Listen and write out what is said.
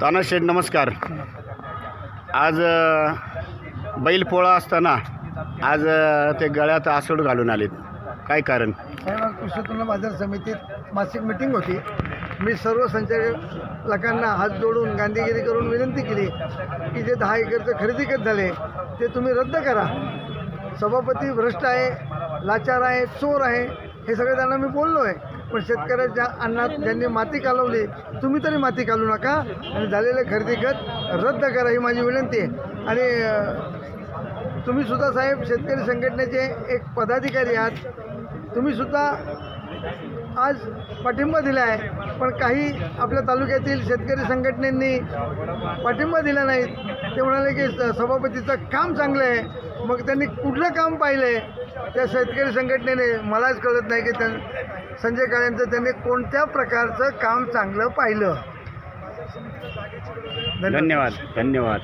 तानाशेठ नमस्कार. आज बैल बैलपोळा असताना आज ते गळ्यात आसूड घालून आलेत. काय कारण? साहेब आज कृषी उत्पन्न बाजार समितीत मासिक मिटिंग होती. मी सर्व संचालकांना हात जोडून गांधीगिरी करून विनंती केली की जे दहा एकरचं खरेदी करत झाले ते तुम्ही रद्द करा. सभापती भ्रष्ट आहे लाचार आहे चोर आहे हे सगळं त्यांना मी बोललो आहे पण शेतकऱ्याच्या अन्नात ज्यांनी माती कालवली तुम्ही तरी माती कालू नका. आणि झालेले खरेदी खत रद्द करा ही माझी विनंती आहे. आणि तुम्हीसुद्धा तुम्ही सुद्धा साहेब शेतकरी संघटनेचे एक पदाधिकारी आहात. तुम्ही सुद्धा आज पाठिंबा दिला आहे. पण काही आपल्या तालुक्यातील शेतकरी संघटनेंनी पाठिंबा दिला नाहीत ते म्हणाले की स- सभापतीचं काम चांगलं आहे. मग त्यांनी कुठलं काम पाहिलं आहे त्या शेतकरी संघटनेने मलाच कळत नाही की त्यां संजय काळेंचं त्यांनी कोणत्या प्रकारचं काम चांगलं पाहिलं? धन्यवाद. धन्यवाद.